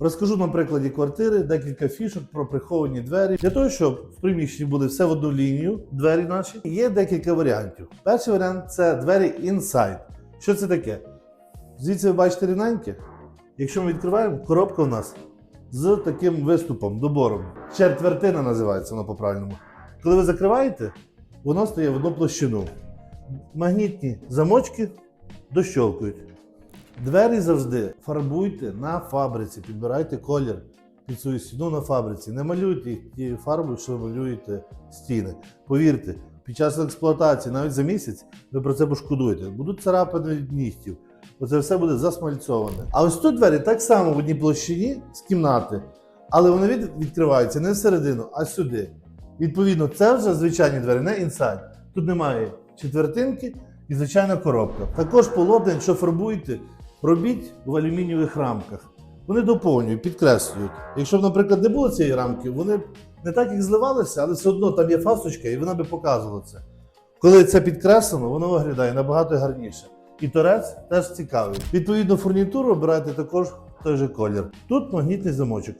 Розкажу на прикладі квартири декілька фішок про приховані двері. Для того, щоб в приміщенні були все в одну лінію, двері наші, є декілька варіантів. Перший варіант це двері inside. Що це таке? Звідси ви бачите рівненьке. Якщо ми відкриваємо, коробка у нас з таким виступом, добором. Четвертина називається воно по-правильному. Коли ви закриваєте, воно стає в одну площину. Магнітні замочки дощолкують. Двері завжди фарбуйте на фабриці, підбирайте колір під свою стіну на фабриці. Не малюйте їх тією фарбою, що ви малюєте стіни. Повірте, під час експлуатації, навіть за місяць, ви про це пошкодуєте. Будуть царапини від нігтів. Оце все буде засмальцьоване. А ось тут двері так само в одній площині з кімнати, але вони від, відкриваються не всередину, а сюди. Відповідно, це вже звичайні двері, не інсайд. Тут немає четвертинки і звичайна коробка. Також полотна, якщо фарбуєте, робіть в алюмінієвих рамках. Вони доповнюють, підкреслюють. Якщо б, наприклад, не було цієї рамки, вони не так як зливалися, але все одно там є фасочка, і вона би показувала це. Коли це підкреслено, воно виглядає набагато гарніше. І торець теж цікавий. Відповідно, фурнітуру обирайте також той же колір. Тут магнітний замочок.